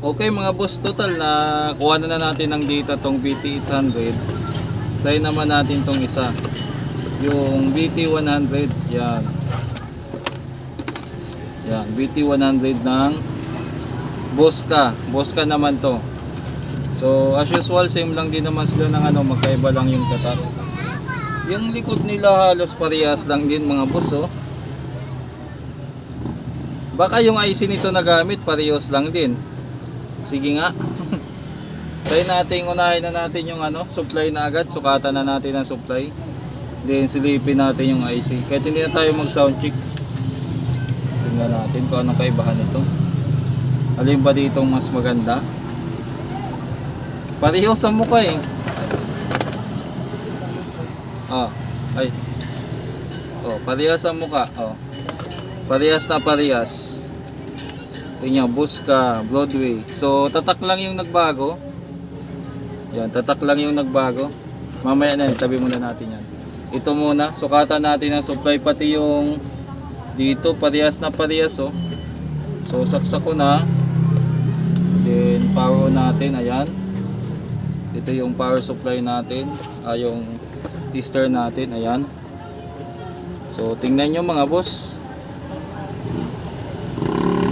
Okay mga boss, total na kuha na, na natin ng data tong BT800. Try naman natin tong isa. Yung BT100. Yan. Yan, BT100 ng Bosca. Bosca naman to. So as usual, same lang din naman sila ng ano, magkaiba lang yung tatak. Yung likod nila halos parehas lang din mga boss oh. Baka yung IC nito na gamit parehas lang din. Sige nga. Try natin unahin na natin yung ano, supply na agad. Sukatan na natin ang supply. Then silipin natin yung IC. Kahit hindi na tayo mag sound check. Tingnan natin kung anong kaibahan nito. Alin ba ditong mas maganda? Pareho sa mukha eh. Oh, ay. Oh, parehas sa mukha. Oh. Parehas na parehas. Tingnan, Busca, Broadway. So, tatak lang yung nagbago. Yan, tatak lang yung nagbago. Mamaya na yun, tabi muna natin yan. Ito muna, sukatan natin ang supply pati yung dito, parehas na parehas oh. So, saksak ko na. Then, power natin, ayan. Ito yung power supply natin. Ah, yung tester natin, ayan. So, tingnan nyo mga boss.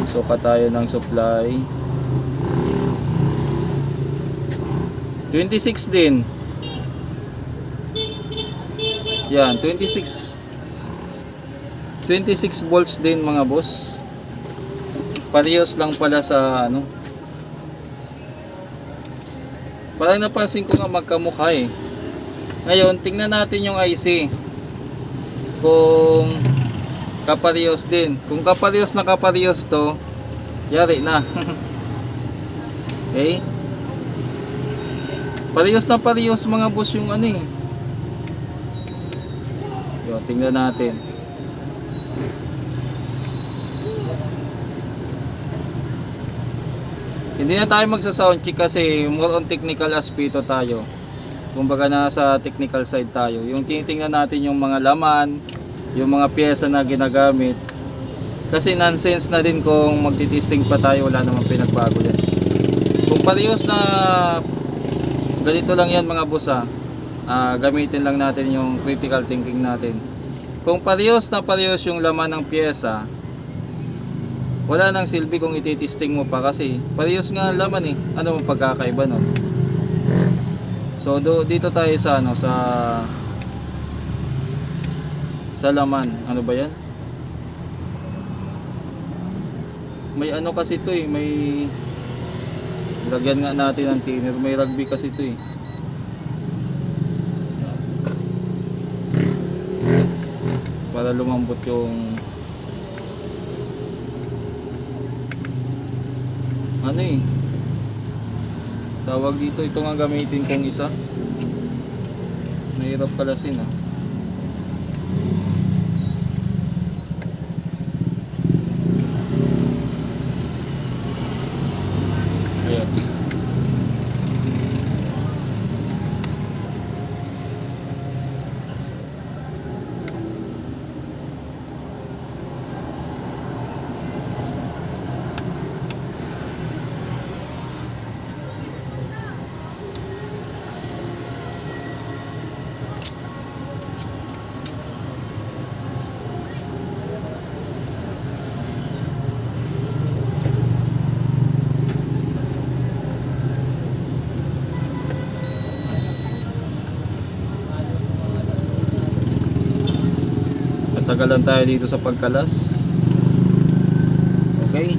Suka tayo ng supply. 26 din. Yan, 26. 26 volts din mga boss. Parehas lang pala sa ano. Parang napansin ko nga magkamukha eh. Ngayon, tingnan natin yung IC. Kung kaparehas din. Kung kaparehas na kaparehas to, yari na. okay? Parehas na parehas mga boss yung ano eh. Yun, tingnan natin. Hindi na tayo magsa-sound check kasi more on technical aspecto tayo. Kumbaga nasa technical side tayo. Yung tinitingnan natin yung mga laman, yung mga pyesa na ginagamit. Kasi nonsense na din kung magtitesting pa tayo, wala namang pinagbago yan. Kung parehas na ganito lang yan mga boss ah, ah, gamitin lang natin yung critical thinking natin. Kung parehas na parehas yung laman ng pyesa, wala nang silbi kung ititesting mo pa kasi parehas nga laman eh. Ano mo pagkakaiba no? So do, dito tayo sa ano sa sa laman. Ano ba 'yan? May ano kasi to eh, may lagyan nga natin ng thinner. May rugby kasi to eh. Para lumambot yung ano eh tawag dito ito nga gamitin kong isa nahirap kalasin ah ayan Katagalan tayo dito sa pagkalas. Okay.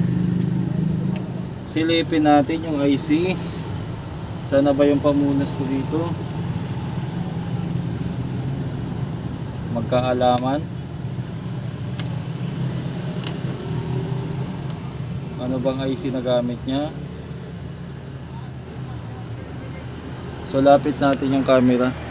Silipin natin yung IC. Sana ba yung pamunas ko dito? Magkaalaman. Ano bang IC na gamit niya? So lapit natin yung camera.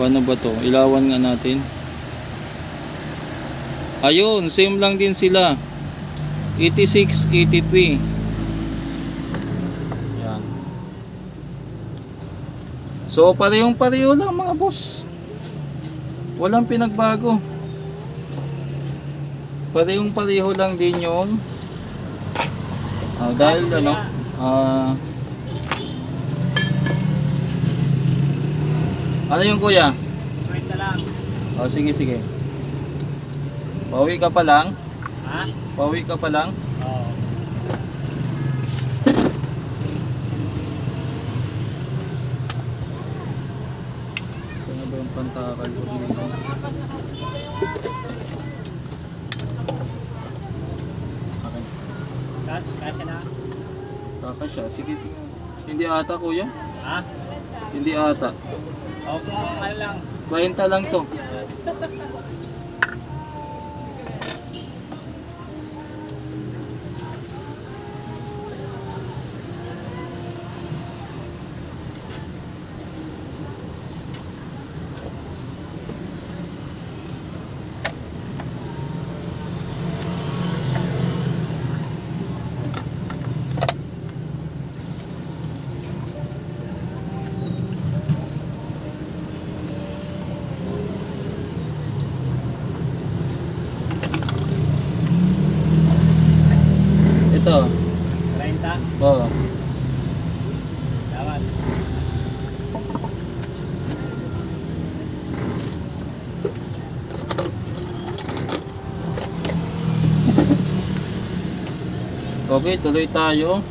Paano ba to? Ilawan nga natin. Ayun, same lang din sila. 86, 83. Yan. So parehong pareho lang mga boss. Walang pinagbago. Parehong pareho lang din yun. Ah, dahil ano, ah... ano yung kuya? Kwenta lang. Oh, sige, sige. Pauwi ka pa lang? Ha? Pauwi ka pa lang? Oo. Saan ba yung pantakal ko dito? Okay. Kasya na. Kaka siya. Sige. Hindi ata kuya? Ha? Hindi ata. O kung ano lang. 20 lang to. Ito. 30. Oh. Dapat. Okay, tuloy tayo.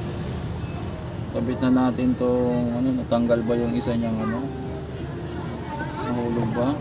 Kabit na natin tong ano, natanggal ba yung isa niyang ano? Nahulog ba?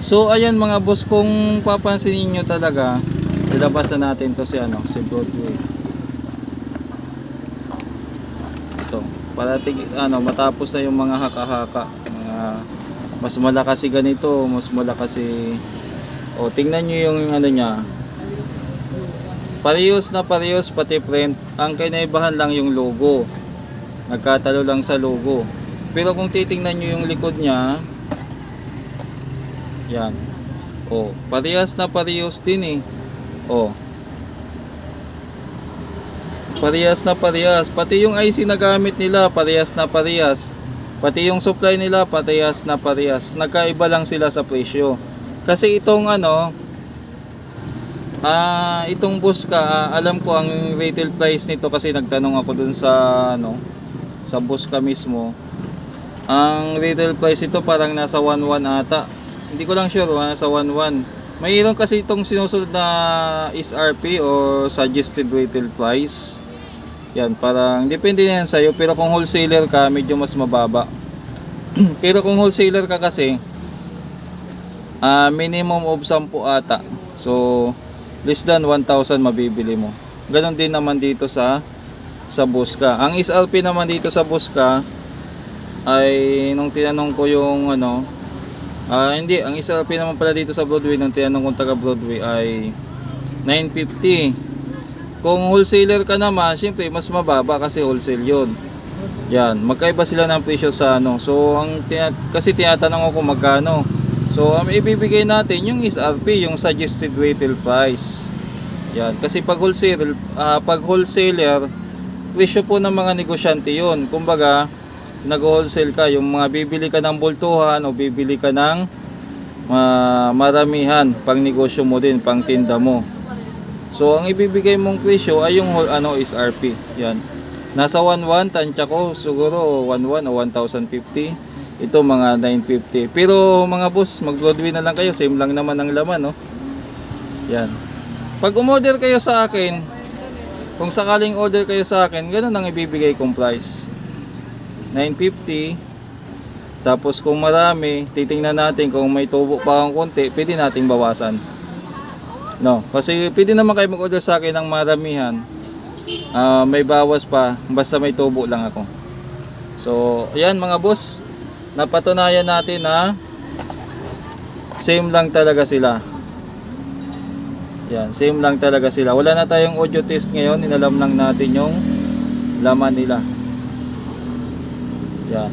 So ayan mga boss, kung papansinin nyo talaga, ilabas na natin to si ano, si Broadway. Ito, para tig, ano, matapos na yung mga haka-haka, mga mas malakas si ganito, mas malakas si O tingnan nyo yung ano niya. Parehas na parehas pati print. Ang kinaibahan lang yung logo. Nagkatalo lang sa logo. Pero kung titingnan nyo yung likod niya, yan. Oh, parehas na parehas din eh. Oh. Parehas na parehas. Pati yung IC na gamit nila, parehas na parehas. Pati yung supply nila, parehas na parehas. Nagkaiba lang sila sa presyo. Kasi itong ano, ah, itong Busca, ah, alam ko ang retail price nito kasi nagtanong ako dun sa ano, sa Busca mismo. Ang retail price ito parang nasa 11 ata. Hindi ko lang sure, ah, nasa 11. Mayroon kasi itong sinusunod na SRP o suggested retail price. Yan, parang depende na yan sa'yo. Pero kung wholesaler ka, medyo mas mababa. pero kung wholesaler ka kasi, ah minimum of 10 ata. So, less than 1,000 mabibili mo. Ganon din naman dito sa sa Busca. Ang SRP naman dito sa Busca ay nung tinanong ko yung ano, ah hindi, ang SRP naman pala dito sa Broadway nung tinanong kong taga Broadway ay 950. Kung wholesaler ka naman, syempre mas mababa kasi wholesale 'yon. Yan, magkaiba sila ng presyo sa ano. So, ang tina- kasi tinatanong ako magkano. So, ang ibibigay natin yung SRP, yung suggested retail price. Yan, kasi pag wholesaler, ah, pag wholesaler, presyo po ng mga negosyante 'yon. Kumbaga, nag-wholesale ka, yung mga bibili ka ng bultuhan o bibili ka ng ma maramihan pang negosyo mo din, pang tinda mo. So ang ibibigay mong presyo ay yung ano is RP. Yan. Nasa 11 tansya ko siguro 11 o 1,050. Ito mga 950. Pero mga boss, mag-Broadway na lang kayo, same lang naman ang laman, no. Yan. Pag umorder kayo sa akin, kung sakaling order kayo sa akin, ganun ang ibibigay kong price. 950. Tapos kung marami, titingnan natin kung may tubo pa akong konti, pwede nating bawasan. No, kasi pwede naman kayo mag-order sa akin ng maramihan. Ah, may bawas pa, basta may tubo lang ako. So, ayan mga boss, napatunayan natin na same lang talaga sila. Yan, same lang talaga sila. Wala na tayong audio test ngayon, inalam lang natin yung laman nila. Yan.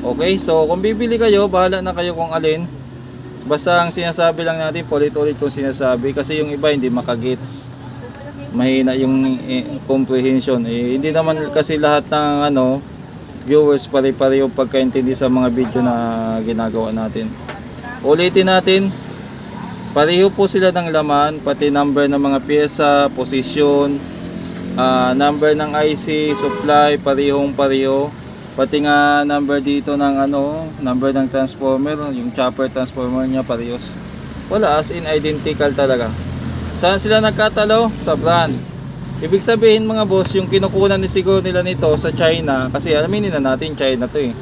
Okay, so kung bibili kayo, bahala na kayo kung alin. Basta ang sinasabi lang natin, ulit-ulit kong sinasabi kasi yung iba hindi makagets. Mahina yung eh, comprehension. Eh, hindi naman kasi lahat ng ano, viewers pare-pareho pagkaintindi sa mga video na ginagawa natin. Ulitin natin, pareho po sila ng laman, pati number ng mga pyesa, position, ah, number ng IC, supply, parehong pareho. Pati nga number dito ng ano, number ng transformer, yung chopper transformer niya parehos. Wala, as in identical talaga. Saan sila nagkatalo? Sa brand. Ibig sabihin mga boss, yung kinukunan ni siguro nila nito sa China, kasi aminin na natin China to eh.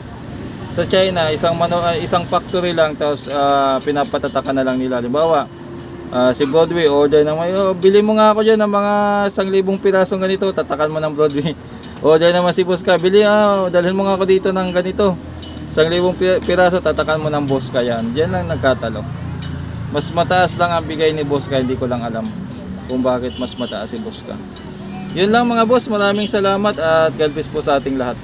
Sa China, isang mano, ah, isang factory lang tapos ah, pinapatatakan na lang nila. Halimbawa, ah, si Broadway order ng oh, bili mo nga ako diyan ng mga 1,000 pirasong ganito, tatakan mo ng Broadway. Order naman si Boss bili ah, dalhin mo nga ako dito ng ganito. 1,000 pi- piraso, tatakan mo ng Boss yan. Diyan lang nagkatalo. Mas mataas lang ang bigay ni Boss hindi ko lang alam kung bakit mas mataas si Boss. Yun lang mga boss, maraming salamat at God bless po sa ating lahat.